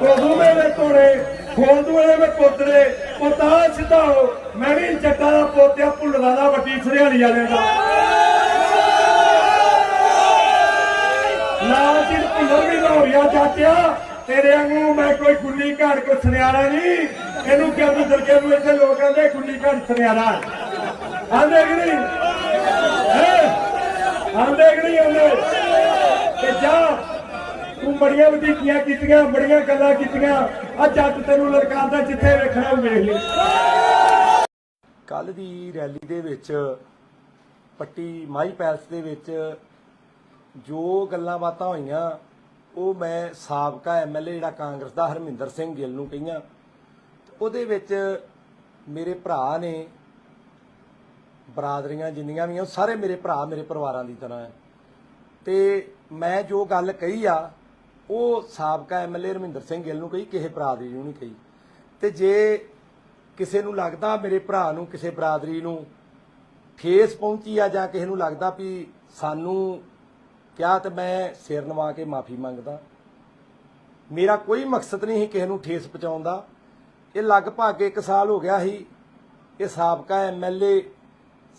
ਕੋਦੂ ਮੇਰੇ ਕੋਲੇ ਖੋਲਦੂ ਮੇਰੇ ਪੋਤਰੇ, ਪੋਤਾ ਸਿੱਧਾ ਹੋ। ਮੈਂ ਵੀ ਜੱਟਾਂ ਦਾ ਪੋਤਿਆ ਭੁੱਲਦਾ ਦਾ ਵੱਡੀ ਸਰਿਆਲੀ ਵਾਲੇ ਦਾ। ਨਾ ਚਿਰ ਭੁੱਲਰ ਵੀ ਲੋਰੀਆ ਚਾਚਿਆ ਤੇਰੇ ਵਾਂਗੂ ਮੈਂ ਕੋਈ ਗੁੱਲੀ ਘੜ ਕੋ ਸੁਨਿਆਰਾ ਨਹੀਂ। ਇਹਨੂੰ ਕਹਿੰਦੇ ਦਰਕੇ ਨੂੰ ਇੱਥੇ ਲੋਕ ਕਹਿੰਦੇ ਗੁੱਲੀ ਘੜ ਸੁਨਿਆਰਾ। ਆਂਦੇ ਕਿ ਨਹੀਂ? ਆਂਦੇ ਕਿ ਨਹੀਂ ਆਂਦੇ ਤੇ ਜਾ ਤੂੰ ਬੜੀਆਂ ਵਧੀਕੀਆਂ ਕੀਤੀਆਂ, ਬੜੀਆਂ ਗੱਲਾਂ ਕੀਤੀਆਂ। ਆ ਜੱਟ ਤੈਨੂੰ ਲੜਕਾਉਂਦਾ ਜਿੱਥੇ ਵੇਖਣਾ ਵੇਖ ਲਈ। ਕੱਲ ਦੀ ਰੈਲੀ ਦੇ ਵਿੱਚ, ਪੱਟੀ ਮਾਈ ਪੈਲਸ ਦੇ ਵਿੱਚ ਜੋ ਗੱਲਾਂ ਬਾਤਾਂ ਹੋਈਆਂ, ਉਹ ਮੈਂ ਸਾਬਕਾ ਐਮਐਲਏ ਜਿਹੜਾ ਕਾਂਗਰਸ ਦਾ ਹਰਮਿੰਦਰ ਸਿੰਘ ਗਿੱਲ ਨੂੰ ਕਹੀਆਂ। ਉਹਦੇ ਵਿੱਚ ਮੇਰੇ ਭਰਾ ਨੇ ਬਰਾਦਰੀਆਂ ਜਿੰਨੀਆਂ ਵੀ ਆ, ਉਹ ਸਾਰੇ ਮੇਰੇ ਭਰਾ ਮੇਰੇ ਪਰਿਵਾਰਾਂ ਦੀ ਤਰ੍ਹਾਂ ਹੈ ਤੇ ਮੈਂ ਜੋ ਗੱਲ ਕਹੀ ਆ ਉਹ ਸਾਬਕਾ ਐਮਐਲਏ ਰਮਿੰਦਰ ਸਿੰਘ ਗਿੱਲ ਨੂੰ ਕਹੀ, ਕਿਸੇ ਬਰਾਦਰੀ ਨੂੰ ਨਹੀਂ ਕਹੀ। ਤੇ ਜੇ ਕਿਸੇ ਨੂੰ ਲੱਗਦਾ ਮੇਰੇ ਭਰਾ ਨੂੰ, ਕਿਸੇ ਬਰਾਦਰੀ ਨੂੰ ਠੇਸ ਪਹੁੰਚੀ ਆ ਜਾਂ ਕਿਸੇ ਨੂੰ ਲੱਗਦਾ ਵੀ ਸਾਨੂੰ ਕਿਹਾ ਤੇ ਮੈਂ ਸਿਰ ਨਵਾ ਕੇ ਮਾਫੀ ਮੰਗਦਾ, ਮੇਰਾ ਕੋਈ ਮਕਸਦ ਨਹੀਂ ਸੀ ਕਿਸੇ ਨੂੰ ਠੇਸ ਪਹੁੰਚਾਉਣ ਦਾ। ਇਹ ਲਗਭਗ 1 ਸਾਲ ਹੋ ਗਿਆ ਸੀ, ਇਹ ਸਾਬਕਾ ਐਮਐਲਏ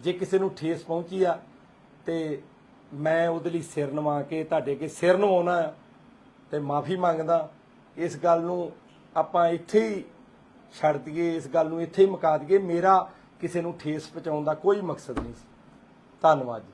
ਜੇ ਕਿਸੇ ਨੂੰ ਠੇਸ ਪਹੁੰਚੀ ਆ, ਤੇ ਮੈਂ ਉਹਦੇ ਲਈ ਸਿਰ ਨਵਾ ਕੇ ਤੁਹਾਡੇ ਅੱਗੇ ਸਿਰ ਨਵਾਉਣਾ ਆ, ਤੇ ਮਾਫੀ ਮੰਗਦਾ। ਇਸ ਗੱਲ ਨੂੰ ਆਪਾਂ ਇੱਥੇ ਹੀ ਛੱਡ ਦਈਏ, ਇਸ ਗੱਲ ਨੂੰ ਇੱਥੇ ਹੀ ਮੁਕਾ ਦਈਏ। ਮੇਰਾ ਕਿਸੇ ਨੂੰ ਠੇਸ ਪਹੁੰਚਾਉਣ ਦਾ ਕੋਈ ਮਕਸਦ ਨਹੀਂ ਸੀ। ਧੰਨਵਾਦ ਜੀ।